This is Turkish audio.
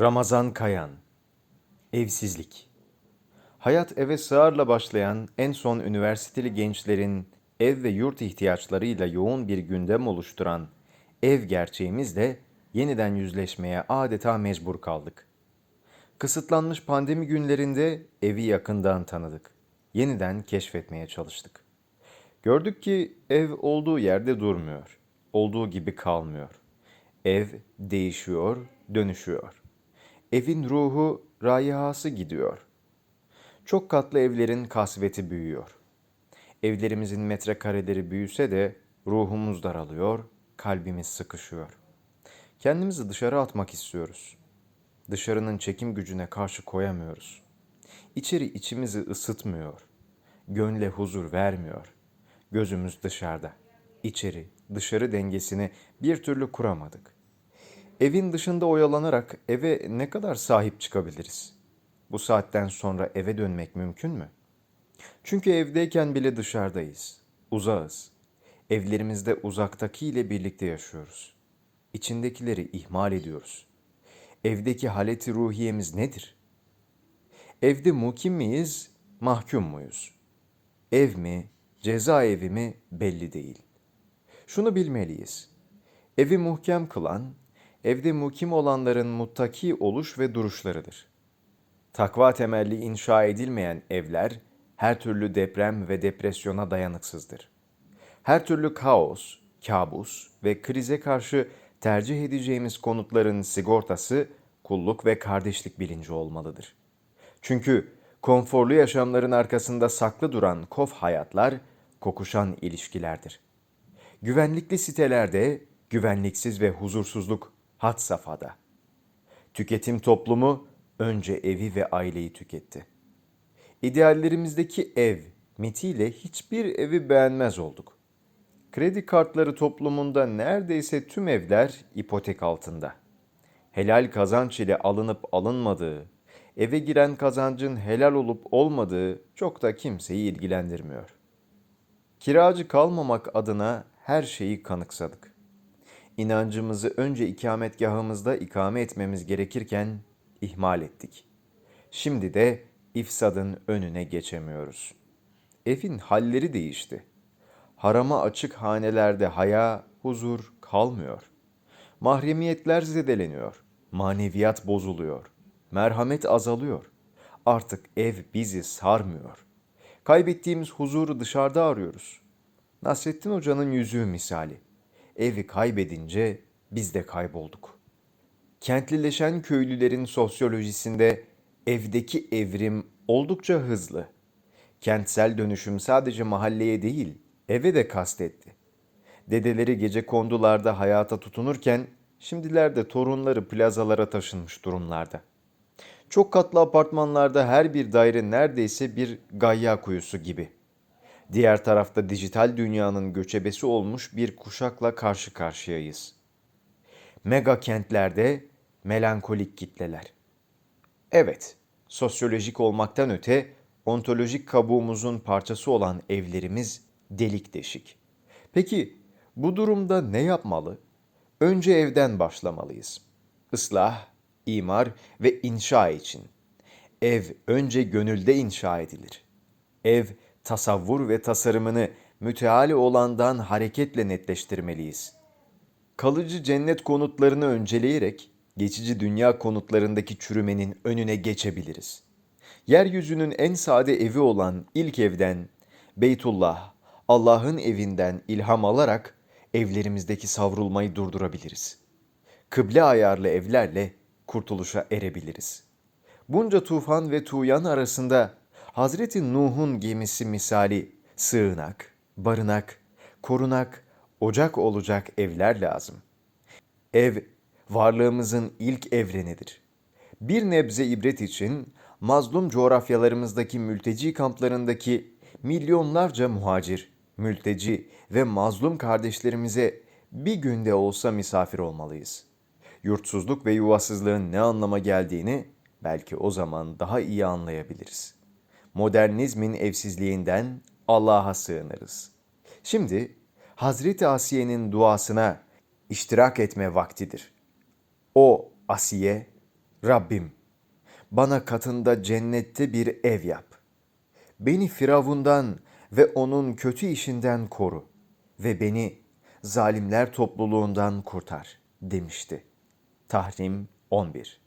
Ramazan Kayan Evsizlik Hayat eve sığarla başlayan en son üniversiteli gençlerin ev ve yurt ihtiyaçlarıyla yoğun bir gündem oluşturan ev gerçeğimizle yeniden yüzleşmeye adeta mecbur kaldık. Kısıtlanmış pandemi günlerinde evi yakından tanıdık. Yeniden keşfetmeye çalıştık. Gördük ki ev olduğu yerde durmuyor. Olduğu gibi kalmıyor. Ev değişiyor, dönüşüyor. Evin ruhu, rayihası gidiyor. Çok katlı evlerin kasveti büyüyor. Evlerimizin metrekareleri büyüse de ruhumuz daralıyor, kalbimiz sıkışıyor. Kendimizi dışarı atmak istiyoruz. Dışarının çekim gücüne karşı koyamıyoruz. İçeri içimizi ısıtmıyor. Gönle huzur vermiyor. Gözümüz dışarıda. İçeri, dışarı dengesini bir türlü kuramadık. Evin dışında oyalanarak eve ne kadar sahip çıkabiliriz? Bu saatten sonra eve dönmek mümkün mü? Çünkü evdeyken bile dışarıdayız. Uzağız. Evlerimizde uzaktakiyle birlikte yaşıyoruz. İçindekileri ihmal ediyoruz. Evdeki haleti ruhiyemiz nedir? Evde mukim miyiz, mahkum muyuz? Ev mi, cezaevi mi belli değil. Şunu bilmeliyiz. Evi muhkem kılan, evde mukim olanların muttaki oluş ve duruşlarıdır. Takva temelli inşa edilmeyen evler her türlü deprem ve depresyona dayanıksızdır. Her türlü kaos, kabus ve krize karşı tercih edeceğimiz konutların sigortası kulluk ve kardeşlik bilinci olmalıdır. Çünkü konforlu yaşamların arkasında saklı duran kof hayatlar kokuşan ilişkilerdir. Güvenlikli sitelerde güvenliksiz ve huzursuzluk had safhada. Tüketim toplumu önce evi ve aileyi tüketti. İdeallerimizdeki ev mitiyle hiçbir evi beğenmez olduk. Kredi kartları toplumunda neredeyse tüm evler ipotek altında. Helal kazanç ile alınıp alınmadığı, eve giren kazancın helal olup olmadığı çok da kimseyi ilgilendirmiyor. Kiracı kalmamak adına her şeyi kanıksadık. İnancımızı önce ikametgahımızda ikame etmemiz gerekirken ihmal ettik. Şimdi de ifsadın önüne geçemiyoruz. Evin halleri değişti. Harama açık hanelerde haya, huzur kalmıyor. Mahremiyetler zedeleniyor. Maneviyat bozuluyor. Merhamet azalıyor. Artık ev bizi sarmıyor. Kaybettiğimiz huzuru dışarıda arıyoruz. Nasrettin Hoca'nın yüzüğü misali. Evi kaybedince biz de kaybolduk. Kentlileşen köylülerin sosyolojisinde evdeki evrim oldukça hızlı. Kentsel dönüşüm sadece mahalleye değil, eve de kastetti. Dedeleri gece kondularda hayata tutunurken şimdilerde torunları plazalara taşınmış durumlarda. Çok katlı apartmanlarda her bir daire neredeyse bir gayya kuyusu gibi. Diğer tarafta dijital dünyanın göçebesi olmuş bir kuşakla karşı karşıyayız. Mega kentlerde melankolik kitleler. Evet, sosyolojik olmaktan öte ontolojik kabuğumuzun parçası olan evlerimiz delik deşik. Peki bu durumda ne yapmalı? Önce evden başlamalıyız. Islah, imar ve inşa için. Ev önce gönülde inşa edilir. Ev tasavvur ve tasarımını müteali olandan hareketle netleştirmeliyiz. Kalıcı cennet konutlarını önceleyerek geçici dünya konutlarındaki çürümenin önüne geçebiliriz. Yeryüzünün en sade evi olan ilk evden, Beytullah, Allah'ın evinden ilham alarak evlerimizdeki savrulmayı durdurabiliriz. Kıble ayarlı evlerle kurtuluşa erebiliriz. Bunca tufan ve tuğyan arasında Hazreti Nuh'un gemisi misali sığınak, barınak, korunak, ocak olacak evler lazım. Ev varlığımızın ilk evrenidir. Bir nebze ibret için mazlum coğrafyalarımızdaki mülteci kamplarındaki milyonlarca muhacir, mülteci ve mazlum kardeşlerimize bir günde olsa misafir olmalıyız. Yurtsuzluk ve yuvasızlığın ne anlama geldiğini belki o zaman daha iyi anlayabiliriz. Modernizmin evsizliğinden Allah'a sığınırız. Şimdi Hazreti Asiye'nin duasına iştirak etme vaktidir. O Asiye Rabbim, bana katında cennette bir ev yap. Beni Firavundan ve onun kötü işinden koru ve beni zalimler topluluğundan kurtar demişti. Tahrim 11